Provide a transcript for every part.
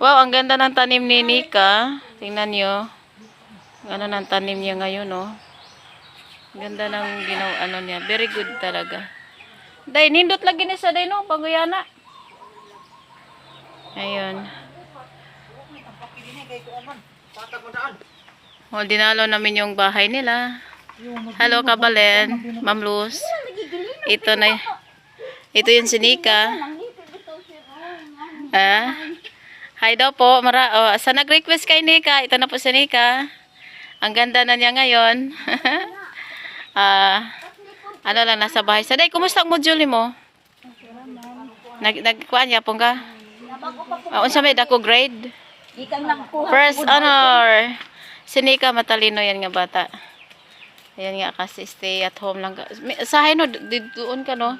Wow, ang ganda ng tanim ni Nika. Tingnan nyo. Ano ng tanim niya ngayon, no? Ganda ng ginawa, ano niya. Very good talaga. Day, nindot lagi ni sa day, no? Paguyana. Ayun. O, dinalo namin yung bahay nila. Hello, Kabalen. Ma'am Luz. Ito na. Ito yung si Nika. Ah. Hi daw po. Mara, oh, sa nag-request kay Nika, ito na po si Nika. Ang ganda na niya ngayon. Ah, ano lang, nasa bahay. Saday, kumusta ang module mo? Nag, nagkuhan niya po ka? Uh, unsa may dako grade? First honor. Si Nika, matalino yan nga bata. Ayan nga kasi stay at home lang. Sahay no, doon ka no.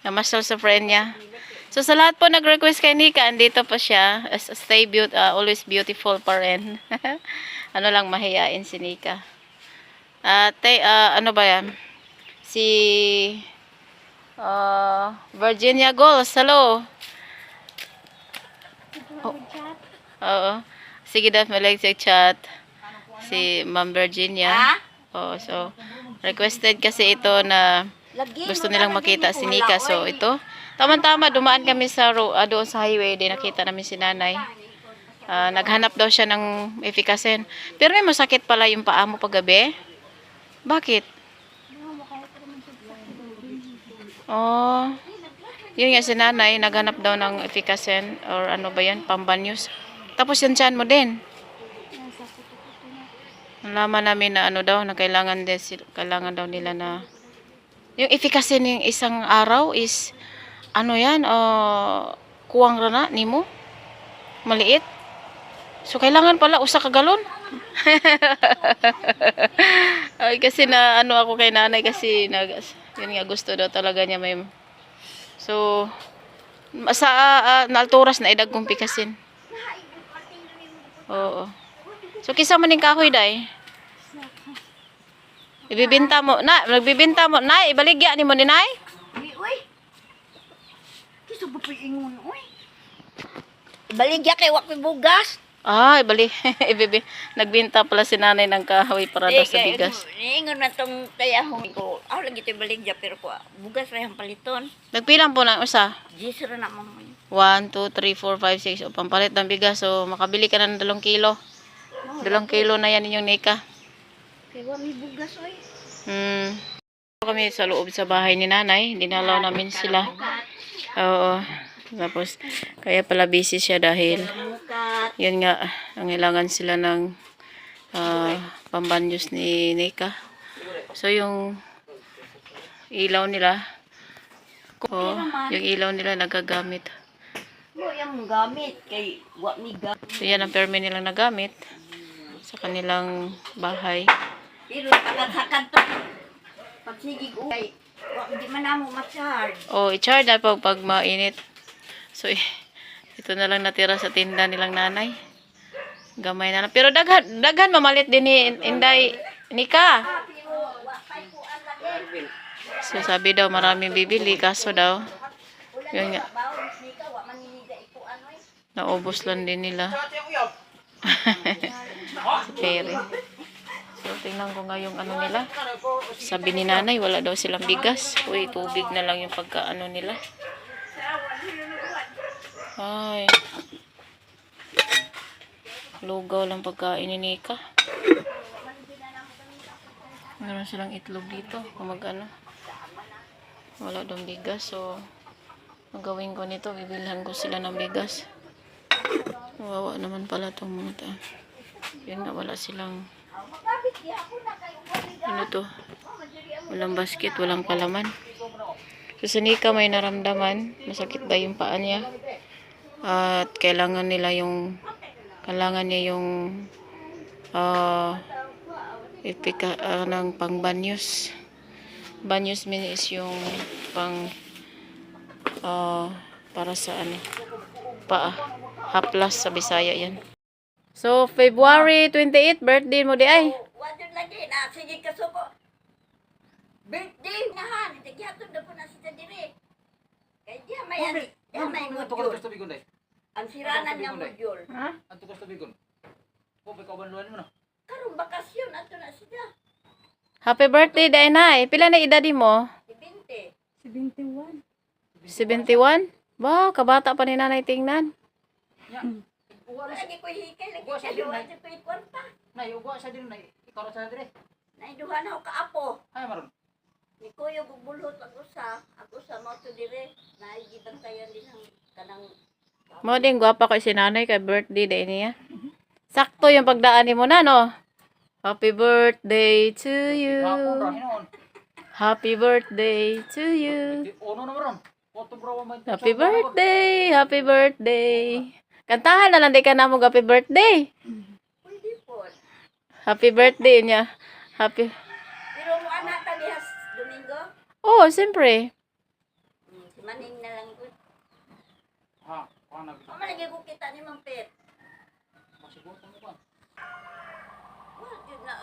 Namasal sa friend niya. So sa lahat po nag-request kay Nika, andito pa siya. As stay beaut, uh, always beautiful pa rin. ano lang mahiyain si Nika. At uh, ano ba yan? Si uh, Virginia Goals. Hello. Oh. Oo. Sige daw, malag sa chat. Si Ma'am Virginia. Oo, so, requested kasi ito na gusto nilang makita si Nika. So, ito. Tama-tama, dumaan kami sa ro ah, doon sa highway. Di nakita namin si nanay. Ah, naghanap daw siya ng efficacy. Pero may masakit pala yung paa mo paggabi. Bakit? Oh, yun nga si nanay, naghanap daw ng efficacy or ano ba yan, pambanyos. Tapos yung tiyan mo din. Nalaman namin na ano daw, na kailangan, din, kailangan daw nila na yung efficacy ng isang araw is ano yan, uh, kuwang rana nimo. Maliit. So kailangan pala usa ka galon. Ay kasi na ano ako kay nanay kasi nag yun nga gusto daw talaga niya may So sa uh, naalturas na idag kong pikasin. Oo. So kisa man ning kahoy day. Ibibinta mo na, nagbibinta mo na, ibaligya ni mo ni nay. Uy. Kiso ba po ingon, uy? Ibaligya kay Wakpi Bugas. Ah, ibali, ibibi. Nagbinta pala si nanay ng kahoy para daw sa bigas. Ingon na tong kaya hong ko. Ako lagi ito ibaligya pero ko bugas ra yung paliton. Nagpilang po ng usa. Jisro na mo mo. 1, 2, 3, 4, 5, 6. O, pampalit ng bigas. So, makabili ka na ng dalawang kilo. Dalawang kilo na yan inyong nika. Kay wa mi bugas, uy. Hmm. Kami sa loob sa bahay ni nanay. Dinalaw namin sila. Oo. Tapos, kaya pala busy siya dahil yun nga, nangailangan sila ng ah, pambanyos ni Nika. So, yung ilaw nila, oh, yung ilaw nila nagagamit. Mo yung gamit kay wa. So, yan ang permi nilang nagamit sa kanilang bahay. Pero pagkatsakan to. Pagsigig uy. Wa di man namo ma-charge. Oh, i-charge na pag, pag mainit. So, ito na lang natira sa tinda nilang nanay. Gamay na lang. Pero daghan, daghan mamalit din ni Inday Nika. So, sabi daw maraming bibili. Kaso daw, yun nga, naubos lang din nila. si Perry. So, tingnan ko nga yung ano nila. Sabi ni nanay, wala daw silang bigas. Uy, tubig na lang yung pagkaano nila. Ay. Lugaw lang pagkain ni Nika. Meron silang itlog dito. Kung mag ano. Wala daw bigas. So, ang gawin ko nito, bibilhan ko sila ng bigas. Wawa naman pala itong mga ta. Yun nga, wala silang ano to? Walang basket, walang palaman. So, Nika may naramdaman. Masakit ba yung paa niya? At kailangan nila yung kailangan niya yung ah ipika ah, ng pang banyos. Banyos mean is yung pang ah, para sa ano paa. Haplas sa Bisaya yan. So, February 28, birthday mo di ay. Wa jud lagi na sige kasuko. Birthday na han, tigyatod na po na sa dire. Kay diya may diya may mo jud. Ang siranan nga module. Ha? Ang tugas tubigon. Ko pa kabanluan mo na. Karong bakasyon ato na siya. Happy birthday, Dainay. Pila na edad mo? Si Binte. 71. 71? Ba, kabata pa ni nanay tingnan. Nya. Uwa na Lagi ko hikay, lagi ka sa dinay. sa tuwid kwarta. na uwa sa din na ikaw sa dire. Naiduhan ako kaapo. Ay maron. Ni Kuya gubulhot ako sa, ako sa mo to dire. Naigibang tayo din ang kanang Mo din gwapa ko si nanay kay birthday day niya. Sakto yung pagdaan ni mo na, no? Happy birthday to you. Happy birthday to you. Na. Happy birthday, happy birthday. Kantahan na lang di ka na mo happy birthday. pwede po. Happy birthday niya. Happy. Pero mo anak ta dihas Domingo. Oh, siyempre. Hmm, si Maning na lang ko. Ha, kuha na. Pamalagi ko kita ni Mampet. Masigot mo ba?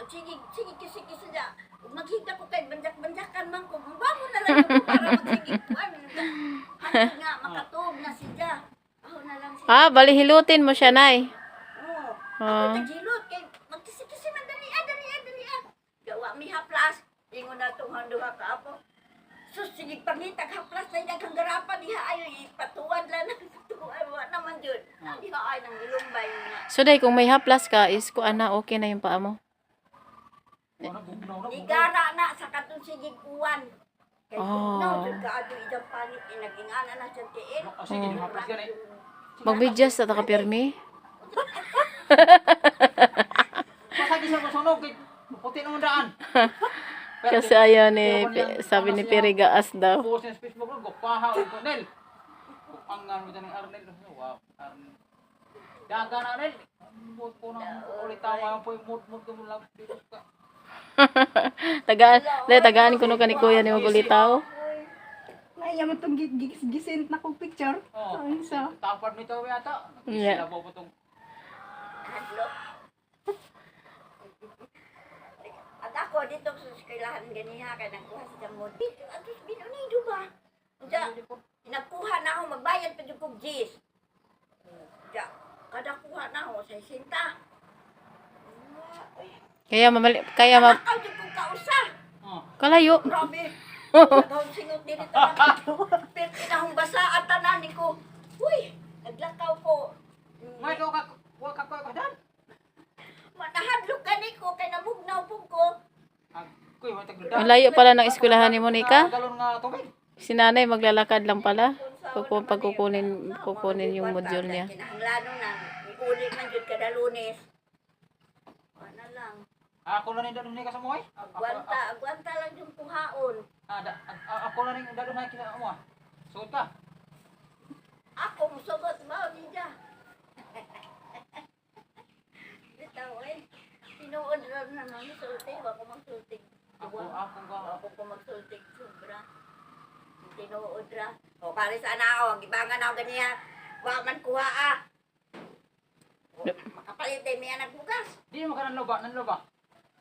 Sige, sige, kisi, kisi na. Maghigda ko kay banjak-banjakan man ko. Bango na lang ako para magsigig ko. Ano nga, makatog na siya. Na lang siya. Ah, bali hilutin mo siya, nay. Oo. Ah. Ako nagilot kay magkisi-kisi man dali ah, dali ah, dali ah. Gawa mi haplas. Ingon na itong handuha ka apo. Sus, sige pangitag haplas na daghang garapan diha ayo ipatuwad lang ng tuwa wa naman jud. Diha ay nang ilumbay nga. So, day, kung may haplas ka, is ko ana, okay na yung paa mo. Na. Igara na sa katong sige uwan. Kay Oh. oh. no, jud ka ato idang pangit inagingana na sa tiin. Ah, sige, haplas gani. Magbidyas sa taka pirmi. Pasagi sa masunog kay puti na daan. Kasi ayaw ni, sabi ni Pirigaas daw. Post sa Facebook ko, paha o Nel. Ang nga mo ng Arnel. Wow, Arnel. Daga na Arnel. Mut ko na ulit tawa po mut mut ko lang dito ka. Tagaan, tagaan ko no ka ni kuya ni Magulitaw. Ay, yaman itong gisint na kong picture. Oh. Ay, sa. Tapad nito yata. Yeah. Sila po tong Hadlo. At ako dito sa eskwelahan ganiha kay nagkuha sa jamod. Ato binunido ba? Ja, nagkuha na ako magbayad pa jud kog G's. Ja, kada kuha na ako sa sinta. Kaya mamali, kaya ma, Akaw jud kog kausa. Oh. kalayo. Grabe. Nagawang singot din ito. Pero pinahong basa at tanan ko. Uy, naglakaw ko. May do ka wa ka ko dan. Manahadlok ka ni ko kay namugnaw po ko. Kuy wa tag Ang layo pala ng eskwelahan ni Monica. Si nanay maglalakad lang pala. Kuku, pagkukunin, kukunin yung module niya. Kinahanglano na. Iuli man jud kada lunes. Ano lang. Ako na ni dadon ni ka sa mo. Agwanta, agwanta lang yung kuhaon. Ah, da- a- ako na ni dadon na kita mo. ah. Suot ka. Ako musugot ba ninja. Bitaw eh. Tinuod ra na nang sulti, wa ko magsulti. Ako ako ka Ako ko magsulti sobra. Tinuod ra. O kare sana ako, ang ibangan ako ganiya. Wa man kuha ah. O, Makapalit ay may anak bukas. Di mo ka nanloba, nanloba.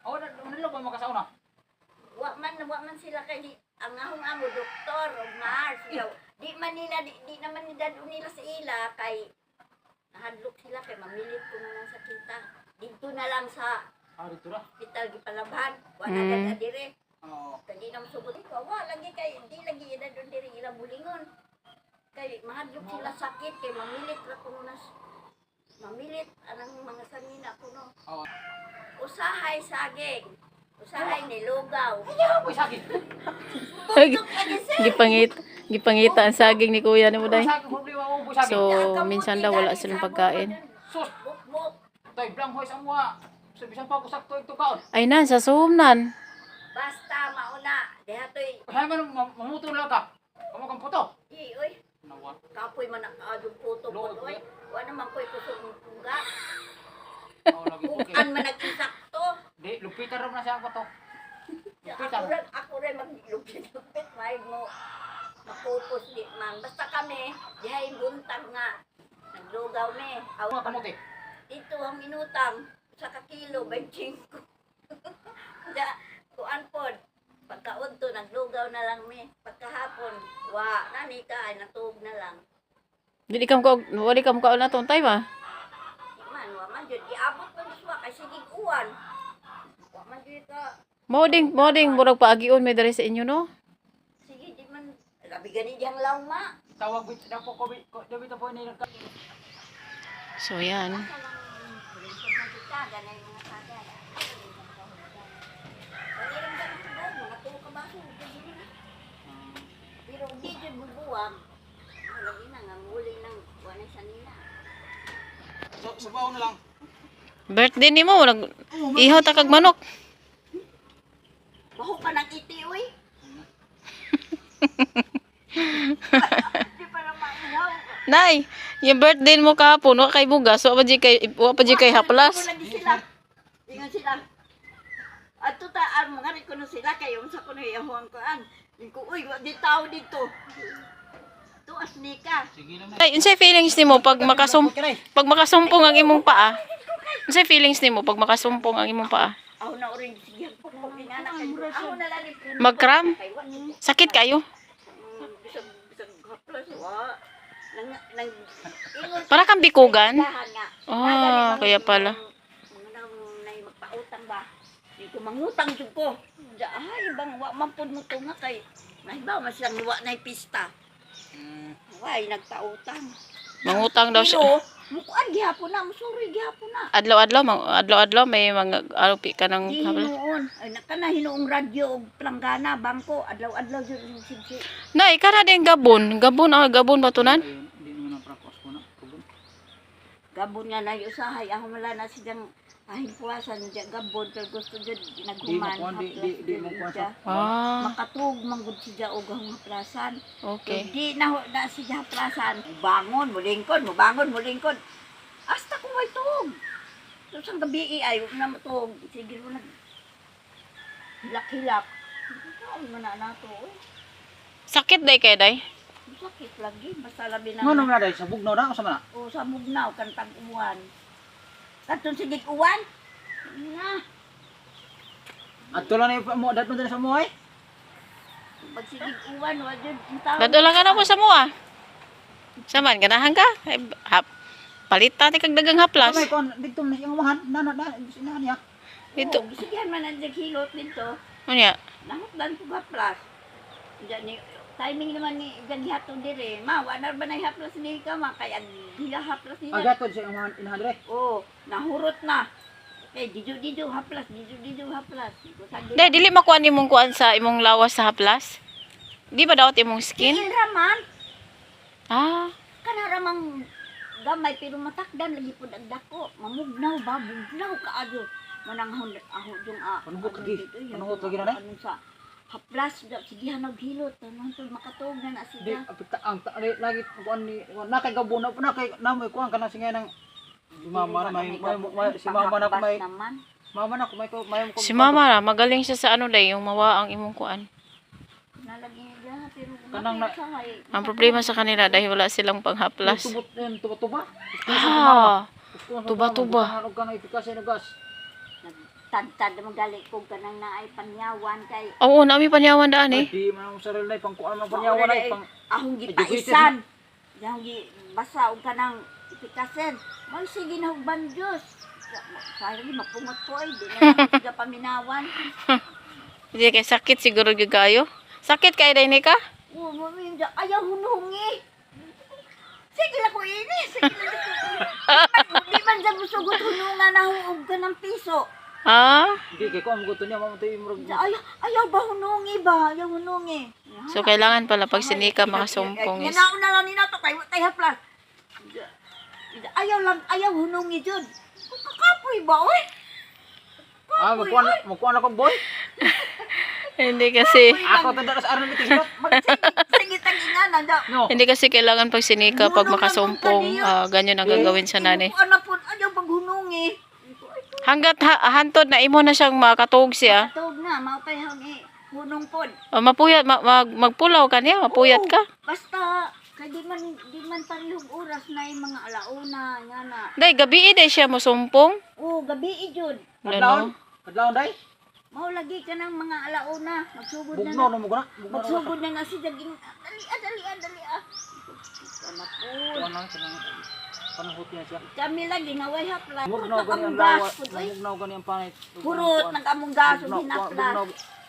Oh, nanloba mo ka sa una. Wa man wa man sila kay ang ahong amo doktor o nurse daw. Di man nila di, di naman nila doon nila sa ila kay nahadlok sila kay mamilit ko na lang sa kita. Dito na lang sa Ah, dito na. hospital gipalabhan. Wa Mm. na mm. dire. Oh. Kay di na masubot ko. Wa lagi kay di lagi ina doon dire ila bulingon. Kay mahadlok sila sakit kay mamilit ra ko na mamilit anang mga sangina ko no. Oh. Usahay saging. Usahay nilugaw. Ayaw mo sakit. Gipangit, gipangita ang saging ni kuya ni mo day. Sakit problema mo po sakit. So, minsan daw wala silang pagkain. Sa. Ay nan, sa sumnan. Basta mauna. Deha to'y, Kaya man mamuto lang ka. Kamo kang puto. i, oy. Nawa. Kapoy man ang adong puto po, oy. Wa naman ko'y kusog ng tungga. Bukan man nag-isakto. Di lupitan ra na siya ko to. Ako rin, ako rin maglupit-lupit. May mo mapupos di man. Basta kami, dihay buntag nga. Naglugaw me. Aw, Mga kamote. Ito ang minutang sa kakilo, 25. da, kuan pod. Pagkaunto, naglugaw na lang me. Pagkahapon, wa, nani ka, ay natug na lang. Dili ka mo wali ka mo kaon na tong time ah. Man, wa man jud iabot pa sa kay sige uwan. Wa man jud ka Moding, moding murag paagion may diri sa inyo no. sige di man labi gani diyang lawma. Tawag bit na po ko dabi po ni So yan. Pero di dyan bubuwag. Lagi na nga, muli ng wala sa nila. So subaw na lang. Birthday nimo wala ihaw ta kag manok. Baho ka ng iti, uy. Di pa na maihaw. Nay, yung birthday mo kahapon wa kay bugas, wa pa di kay wa pa di kay haplas. Ako lagi sila. Ingon sila. At tuta, ang mga ko na sila, kayo sa ko na iyahuan ko an. Yung ko, uy, di tao dito. Tuas ni ka. Ay, unsay feelings nimo pag makasum pag makasumpong ang imong paa? Unsay feelings nimo pag makasumpong ang imong paa? Ako na orin sige ko ko ginana kay ako na lang ni Magkram? Sakit kayo? Para kang bikugan? Ah, kaya pala. Magpautang ba? Di ko mangutang jud ko. Ja ay bang wa man pud mo tunga kay nay ba mas lang wa nay pista. Mm. Way nagpautang. Mangutang daw siya. Mukuan gihapon na, musuri gihapon na. Adlaw-adlaw, mang- adlaw-adlaw may mga arupi ka ng Di haplas. hinuon. Ay nakana hinuong radyo og planggana bangko adlaw-adlaw jud yung sibsi. Nay, kana din gabon. Gabon ah, gabon ba tunan? Ayun, Hindi naman ang prakos ko na. Tubog. Gabon nga na yung usahay. Ako mala na silang ahin puwasan dyan gabon. Pero gusto dyan Di naghuman. mo kuan di di di mo sa. Ah, Makatug manggod siya og ang haplasan. okay. Di na ho- na siya haplasan. Bangon, mulingkod, mo bangon, mulingkod. Hasta ko may tug. So sa gabi ay huwag na matug. Sige mo na. Hilak-hilak. Ay, mo na nato. eh. Sakit day kay day. Sakit lagi. Basta labi na. Ngono na dai sa bugnaw na usa man. O sa mugnaw kan tag-uwan. Katong sige uwan. Na. At tulan ni mo dat mo din sa mo ay. Pag sige uwan, wa jud ang tao. Dado lang ka na mo sa mua. Saman, ganahan ka? Ay, hap, palita ti kag dagang haplas. Kamay kon dito na siyang umahan. Na na na sinahan niya. Dito. Oh, sige man ang hilot dito. Unya. Nahot dan ko haplas. Diyan ni timing naman ni diyan hihatong dire. Ma, wa na ba na haplas ni ka ma kay ang hila haplas ni. Agatod sa umahan inahan dire. Oh, nahurot na. Eh, dijo dijo haplas, dijo dijo haplas. Day, dili makuha ni mong kuan sa imong lawas sa haplas? Di ba daot imong skin? Skin raman. Ah, Kana ramang gamay pero matakdan lagi pud ang dako. Mamugnaw ba, bugnaw kaadyo. Manang hon aho jung a. Panuhot lagi. dito, yun, Panuhot lagi na, nay? ano sa haplas da sige hanag hilot tanan tud makatog na na Di siya. apita ang ta- lagi kuan ni kuan na kay gabon na na kay na may kuan kana singa nang si mama na may, may, may si mama na ko may naman. mama na ko may ko may ko si mama ra, magaling siya sa ano day, yung mawa ang imong kuan. Nalagi niya pero Kanang na-. Ang problema sa kanila dahil wala silang panghaplas. tubot yan tuba tuba Ah, tuba-tuba. Ano ka na ipikas sa gas. Tad-tad magali ko kanang naay panyawan kay oo, nami panyawan daan eh. Di man ang sarili na pang kuan man panyawan ay pang ahong gipaisan. Yang gi basa og kanang ipikasen. Mo sige na og banjos. Sayang gi mapungot ko ay di na paminawan. Hindi kay sakit siguro gyud kayo. Sakit kay day ni ka? Oh, mami, ayaw hunungi. Sige lang ko ini. Sige lang ko. Di man sa musugot hunungan na huog ka ng piso. Ah, di kay ko am gusto niya mamatay imrog. Ayaw, ayaw ba hunungi ba? Ayaw hunungi. so kailangan pala pag sinika makasumpong is. Yan na lang nila to kay watay haplas. Ayaw lang, ayaw hunungi jud. Kakapoy ba oy? Ah magkuan magkuan ako boy. Hindi kasi Ako tanda sa aron miting Magsingit ang ingana da. No. hindi kasi kailangan pag sinika pag makasumpong ah, ganyan ang gagawin sa nani. Ano po, ayaw pag hunungi. Hanggat ha, hantod na imo na siyang makatuog siya. Tawag na, maupay hungi. Hunong pod. ah, mapuyat ma, mag, magpulaw ka niya, mapuyat ka. Basta, kay di man, di man parehong oras na yung mga alauna, nga na. Day gabi day siya mosumpong. Oo, gabi ijud. Adlaw. Ano? Adlaw dai. Mao lagi ka ng mga alauna. Magsugod na Bugno na. mo. Bugno. Magsugod na na si Daging. Dali ah, dali ah, dali ah. Ano po. Kuha na kanang panahot niya siya. Kami lagi nga way haplas. Mugnaw gani ang lawa, to, eh. mugnaw gani ang panay. Purot nagkamunggas ug hinaplas.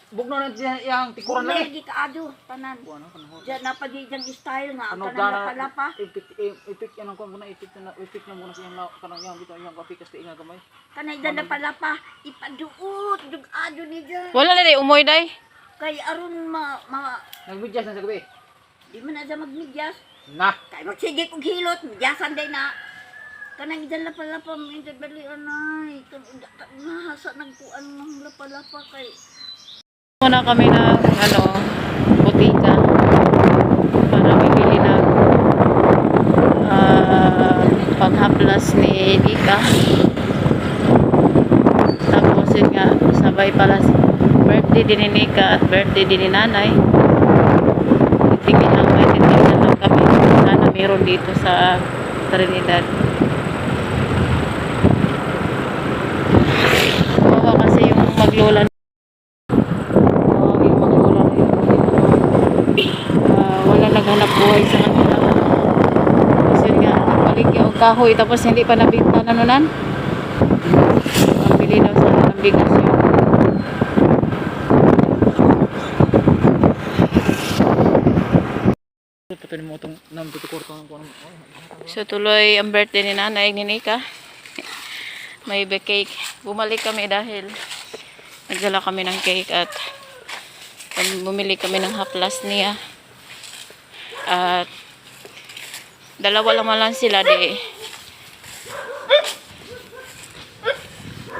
Bugnaw na diyan iyang tikuran na. lagi tanan. Kuha na panahot. Diyan na pa di diyang style nga Ano kanang gana napalapa. ipik ipik yan ang kuha muna ipik na ipik na muna sa iyang lawa kanang iyang bitaw iyang kapi kasi inga gamay. Kanay dyan napalapa. Ipaduot dug ado ni dyan. Wala na day umoy day. Kay aron ma, ma Nagbidyas na sa gabi. di man na magmidyas. Na. Kay magsige kog hilot, midyasan day na. Kanang dyan lapalapa minsan bali anay. Kan nahasa nagkuan ng lapalapa kay Muna kami ng ano, butika para bibili ng ah, panghaplas ni Nika. Tapos yun nga, sabay pala birthday din ni Nika at birthday din ni Nanay. Tingin lang, may titignan lang kami. Sana meron dito sa Trinidad. Kawawa kasi yung maglola uh, yung mga lola uh, wala naghanap buhay sa kanila. Kasi nga nagbalik yung kahoy tapos hindi pa nabinta na nunan pambili daw ng bigas Patuloy mo itong nang tutukorto ng kuha. so tuloy ang birthday ni nanay ni Nika may cake bumalik kami dahil nagdala kami ng cake at um, bumili kami ng haplas niya at dalawa lang lang sila di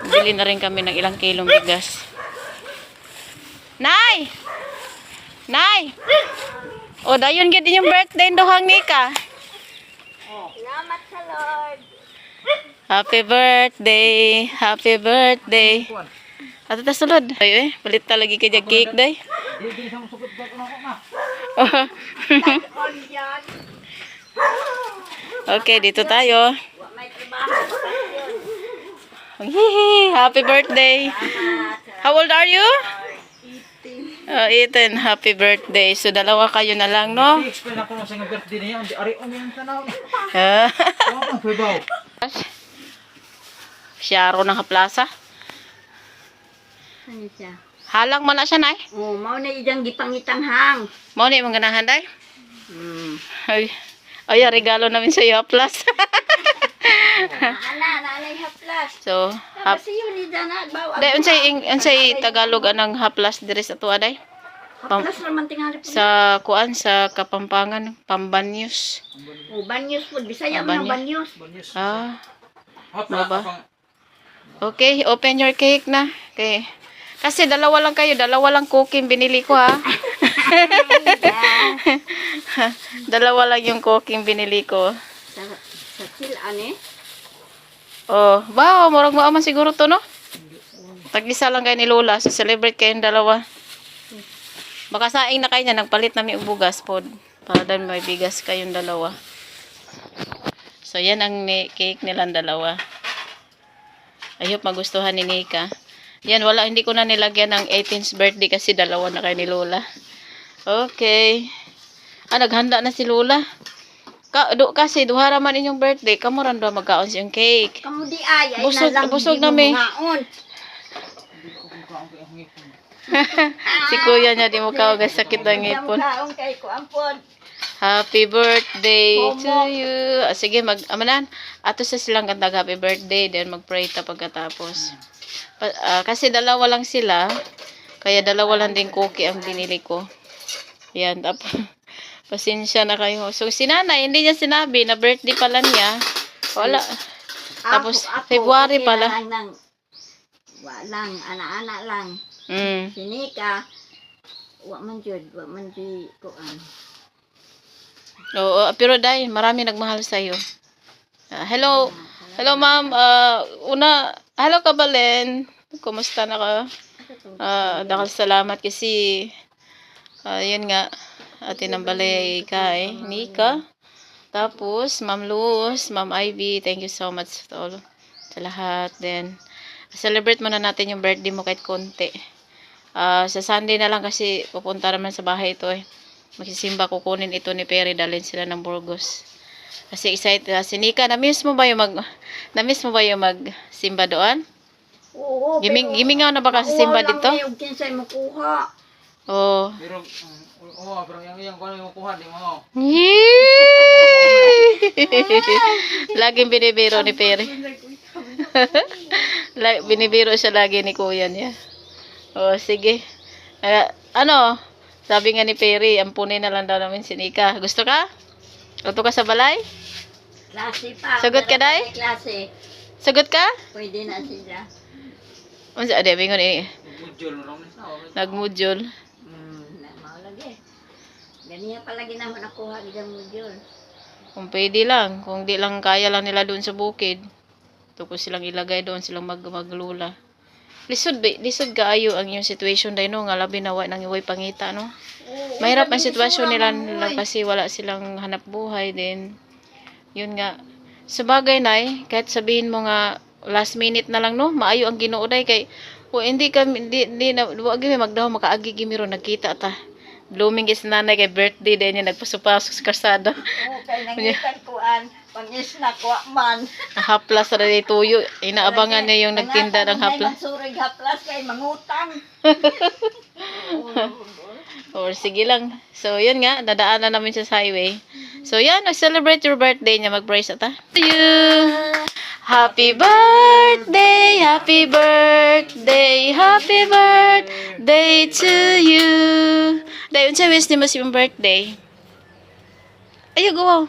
bili na rin kami ng ilang kilong bigas Nay! Nay! O, dayon gid yung birthday dohang Nika. Salamat sa Lord. Happy birthday! Happy birthday! Ato ta sulod. Ay, eh, palit talagi kay jag cake day. Okay, dito tayo. Hihi, happy birthday! How old are you? Oh, Ethan, happy birthday. So, dalawa kayo na lang, no? I-explain ako sa nga birthday niya. Di ari ang yung tanaw. Ah, febaw? Siyaro ng plaza. Ano siya? Halang man na siya, nay. Oh, mao na ijang gipangitang hang. Mo ni mong ganahan, day. Hmm. Ay, ay, regalo namin sa iyo, plus. So, hap. Day, unsay unsay Tagalog anang haplas diri sa tuwa day? Haplas naman tingali po. Sa kuan sa Kapampangan, Pambanyos. Oh, banyos po. Bisaya Ah, mo ng banyos. Ah, Ano ba? okay, open your cake na. Okay. Kasi dalawa lang kayo, dalawa lang cooking binili ko ha. dalawa lang yung cooking binili ko. Sa, sa chilan eh. Oh, wow, murag mo aman siguro to no? Tag-isa lang kayo ni Lola, so celebrate kayong dalawa. Baka saing na kayo niya, nagpalit na may bugas pod. Para dahil may bigas kayong dalawa. So, yan ang cake nilang dalawa. Ayop magustuhan ni Nika. Yan, wala, hindi ko na nilagyan ng 18th birthday kasi dalawa na kayo ni Lola. Okay. Ah, naghanda na si Lola. Ka, do, kasi duha man inyong birthday, kamo ran do magkaon siyang cake. Kamu di ay, ay Busog- na lang busog di na, muhaon. si kuya niya di mo kaon guys sakit ang ngipon. Happy birthday to you. Ah, sige, mag amanan. Ato sa silang kanta happy birthday then mag-pray ta pagkatapos. Pa, ah, kasi dalawa lang sila. Kaya dalawa lang din cookie ang binili ko. Yan, tapos pasensya na kayo. So si nanay, hindi niya sinabi na birthday pala niya. Wala. Tapos, February okay pala. Lang, lang, wa lang, ana-ana lang. Mm. Sinika, wa man jud, wa man di kuan. Oo, pero dahil marami nagmahal sa iyo. hello. Hello ma'am. Ah, una, hello Kabalen. Kumusta na ka? Ah, dakal salamat kasi ah, yun nga atin ang balay kay Nika. Tapos Ma'am Luz, Ma'am Ivy, thank you so much to all sa lahat. Then celebrate muna natin yung birthday mo kahit konti. Ah, sa Sunday na lang kasi pupunta naman sa bahay ito eh. magsisimba kukunin ito ni Perry dalhin sila ng Burgos. Kasi excited uh, si Nika, na-miss mo ba yung mag na-miss mo ba yung magsimba doon? Oo, Giming gimingaw na ba kasi simba dito? Yung kinsay makuha. Oh. Pero, um, oo, pero yung yung kung ano yung kuha, di mo. Laging binibiro ni Perry. La- binibiro siya lagi ni kuya niya. Oh, sige. Ah, ano? Sabi nga ni Perry, ampunin na lang daw namin si Nika. Gusto ka? Luto ka sa balay? Klase pa. Sagot ka, Day? Klase. Sagot ka? Pwede na sila. Unsa ade bingon ini? Okay. Nagmudjol. Na maulagi. Ganyan palagi naman nakuha kita mo Jul. Kung pwede lang, kung di lang kaya lang nila doon sa bukid. Tuko silang ilagay doon silang mag maglula. Lisod ba, lisod kaayo ang yung situation dai no nga labi na nang iway pangita no. Mahirap ang sitwasyon nila, nila kasi wala silang hanap buhay din. Yun nga. Sa bagay nay, kahit sabihin mo nga last minute na lang no, maayo ang Ginoo day kay o hindi kami di, di na wag magdaw makaagi gimiro nagkita ta. Blooming is nanay kay birthday din niya nagpasupasok sa karsada. Oo, kay nangitan kuan. Pangis na kuha man. Haplas ra day tuyo. Inaabangan niya yung nagtinda ng haplas. Magsurig haplas kay mangutang. Or sige lang. So, yun nga. Dadaanan namin siya sa highway. So, yan. Nag-celebrate your birthday niya. Mag-praise ata. To you. Happy birthday. Happy birthday. Happy birthday to you. Dahil, unsa wish ni mo si mong birthday? Ayaw, go.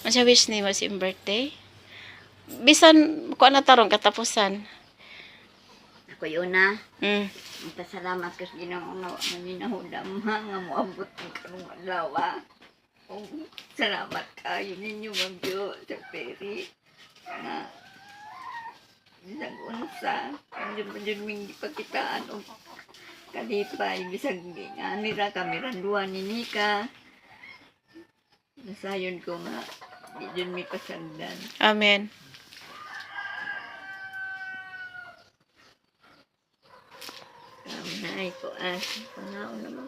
Unsa wish ni mo si mong birthday? Bisan, kung ano tarong katapusan. Ako yun na. Mm. Pasalamat ko sa Ginoo nga wa man ninahudam nga moabot ng karong adlaw. ah. Oh, salamat kayo ninyo Ma'am Jo sa peri nga bisag unsa andun pa dyan ming pakitaan o kalipay bisag nga nira kami randuan ni Nika. Nasayon ko nga di dyan may pasagdan. Amen. Ay, ko as. Pangaon naman.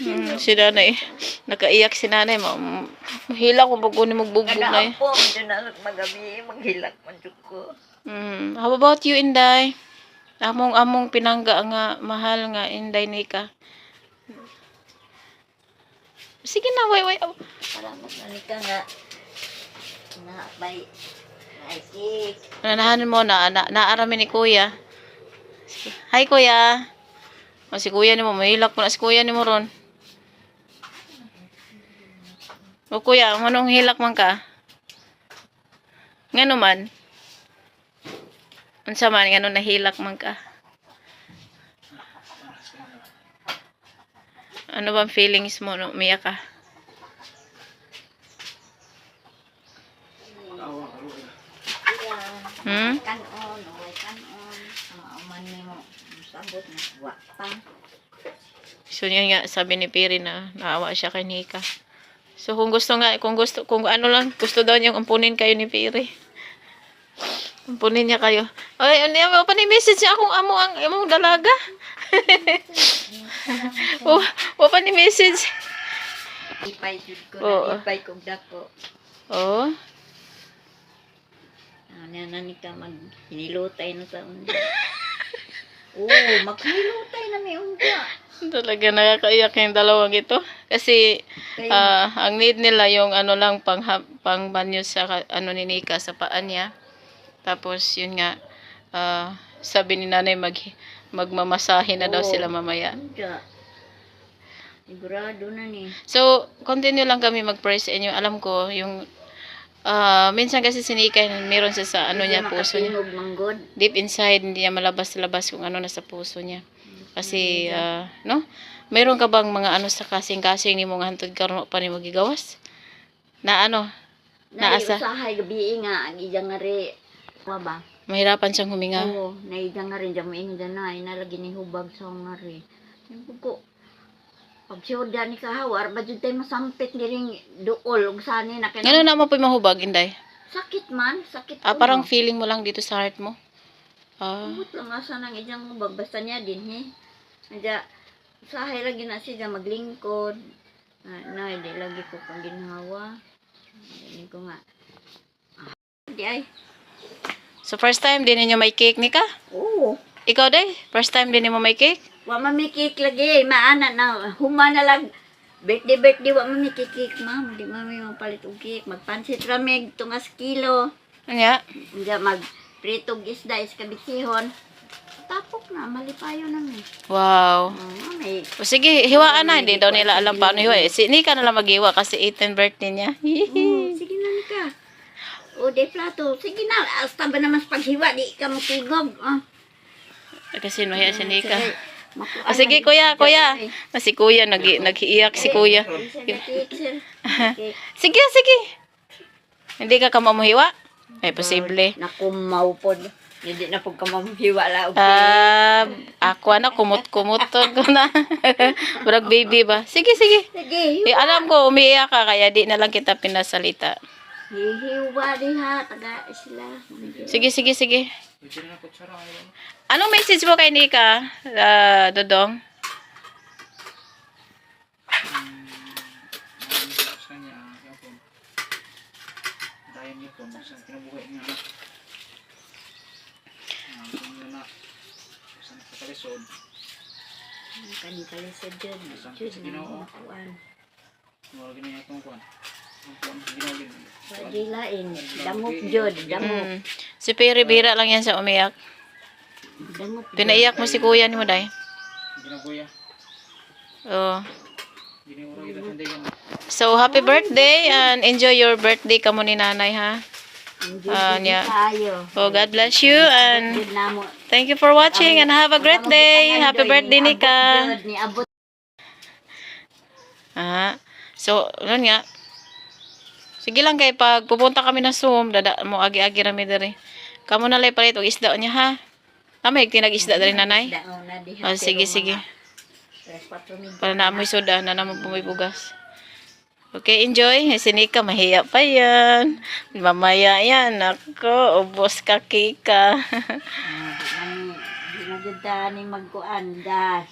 Hmm, si nanay. Nakaiyak si nanay. Ma- Mahila ko bago ni magbubog na eh. Po, medyo na magabi, maghilak man ko. Hmm. How about you, Inday? Among among pinangga nga mahal nga Inday Nika. Sige na, way way. Salamat na ni ka nga. Na, bay. Ay, sik. Nanahanan mo na, na naarami ni Kuya. Sige. Hi, Kuya. O, si Kuya ni mo, mahilak mo na si Kuya ni mo ron. O, Kuya, manong hilak man ka? Nga man. Unsa man, nga nahilak man ka? Ano bang feelings mo no umiyak ka? Hmm? Kanon, uway kanon. Ang aman ni mo. Sabot na wa pa. So yun nga sabi ni Piri na naawa siya kay Nika. So kung gusto nga kung gusto kung ano lang gusto daw niyang ampunin kayo ni Piri. Ampunin niya kayo. Ay, ano yan, pa ni message niya akong amo ang imong dalaga. o, o pa ni message. Ipay jud ko Oo. na, ipay kog dako. Oh, Ano na ni ka mag hinilutay na sa unya. Oo, maghilutay na may unya. talaga nakakaiyak yung dalawang ito. Kasi ah, ang need nila yung ano lang pang pang banyo sa ano ni Nika sa paan niya. Tapos yun nga ah, sabi ni nanay mag magmamasahe na daw Oo. sila mamaya. unya. Sigurado na ni. So, continue lang kami mag-pray sa inyo. Alam ko, yung, ah, minsan kasi sinikay, meron siya sa ano niya, puso niya. Manggod. Deep inside, hindi niya malabas-labas kung ano nasa puso niya. Kasi, ah, no? Meron ka bang mga ano sa kasing-kasing ni mga hantod karon pa ni magigawas? Na ano, Naasa? Naasa? Usahay gabi nga, ang iyang nga. Wa ba? mahirapan siyang huminga. Oo, naidang nga rin dyan mo dyan na, inalagi ni hubag sa nga rin. Yung ko, pag dyan ni kahawar, ba dyan tayo masampit ni ring duol, ug sani na kaya. Ngano na mo po mahubag, Inday? Sakit man, sakit Ah, ulo. parang feeling mo lang dito sa heart mo. Ah, Umot lang asa nang iyang hubag, basta niya din he. Nadya, usahay lagi na siya maglingkod. Ah, no, hindi lagi ko pang ginhawa. Hindi ko nga. Ah, Di ay. So first time din ninyo may cake ni ka? Oo. Ikaw day? First time din mo may cake? Wa mamikik lagi. Maana na. Huma na lang. Birthday, birthday. Wa mamikikik, ma'am. Di mami mapalit og cake. Magpansit ramig. Tungas kilo. Anya? Hindi mag pritog isda is kabitsihon. Tapok na. Malipayo namin. Wow. Oh, mami. O sige, hiwaan na. Hindi daw nila alam paano hiwa. Eh, Si Nika na lang maghiwa kasi 18th birthday niya. Oh, sige na ka. O, de plato. Sige na. Hasta ba naman sa paghiwa? Di ka matigog. Ah. kasi mahiya si Nika. Sige. Makuha O sige, kuya, kuya. dyan, Ah, Si kuya, nag naghiiyak si kuya. eh. Sige, sige. Hindi ka kamamuhiwa? Ay, posible. Nakumaw po. Hindi na po ka mamuhiwa la. Okay. Ah, ako na, kumot-kumot to ko na. Brag baby ba? Sige, sige. Sige. Eh, alam ko, umiiyak ka, kaya di na lang kita pinasalita. Hihiwa diha. Taga sila. Sige, sige, sige. Pwede. Anong message mo kay Nika, ah, Dodong? Sa nakakalisod, Kani pala sa Jud. Oh. makuhaan. wala ganyan itong. Ang ginawa gin. Wajilain. Damok Jud. Damok. Si Perry, bira lang yan sa umiyak. Pinaiyak mo si kuya ni mo, day. Ginabuya. Oh. Sandigan. So, happy birthday and enjoy your birthday kamo ni nanay, ha? Ah, niya. kayo. Oh, God bless you and mo. thank you for watching and have a great day. Happy birthday, Nika. Ah, so, ano nga? Sige lang kay pag pupunta kami na Zoom, dada mo agi-agi rami diri. Kamo na lay palit og isda niya ha. Tama yung tinag-isda diri nanay. Na. Oh, sige pero sige. mil. Para na amoy soda na naman pumoy bugas. Okay, enjoy. Si Nika, mahiya pa yan. Mamaya yan. Ako, ubos ka kika. Ah, na ta ni magkuan das.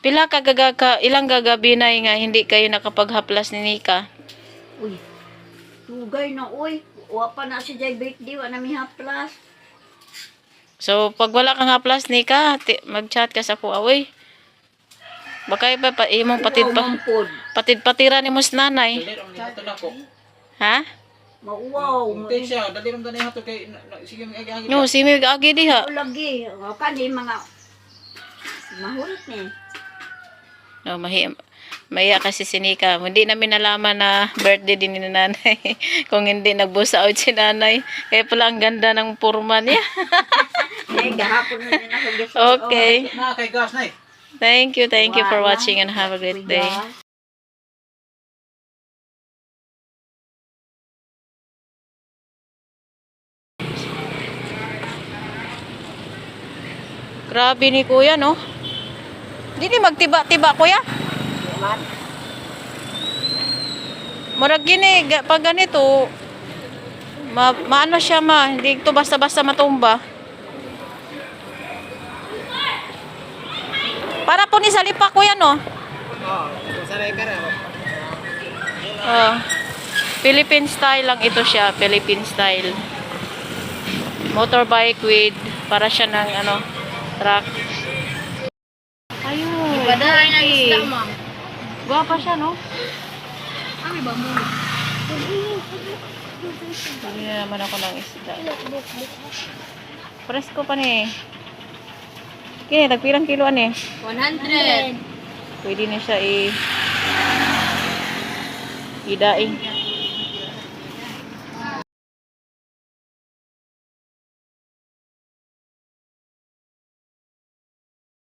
Pila ka gaga ka, ilang gagabi na nga hindi kayo nakapaghaplas ni Nika. Uy. Tugay na uy. Wa pa na si Jay birthday wa na mi haplas. So, pag wala kang haplas, Nika, ti- mag-chat ka sa kuwa, uy. Baka iba pa, imong patid pa, patid patira ni mos nanay. Dali ram niya ito na ko. Ha? Mauwaw. Kunti siya, dali ram niya ito kay, sige, agi-agi. No, si Mig agi diha. Lagi. O kani mga mahurot ni. No, mahi Maya kasi si Nika. Hindi namin nalaman na birthday din ni nanay. Kung hindi nagbusa out si nanay. Kaya pala ang ganda ng purma niya. Eh okay. Eh. Thank you. Thank you for watching and have a great day. Grabe ni kuya, no? Di ni magtiba-tiba, kuya. Murag gini, pag ganito, ma maano siya ma, hindi ito basta-basta matumba. Para po ni sa lipa, kuya, no? Oh, Philippine style lang ito siya, Philippine style. Motorbike with, para siya ng ano, truck. Ayun. Padala niya isda, ma'am. Gwapa siya, no? Ano ba mo? Bili na naman ako ng isda. Presko pa ni. Kini, tagpirang kiloan eh. 100. Pwede na siya i... Idaing.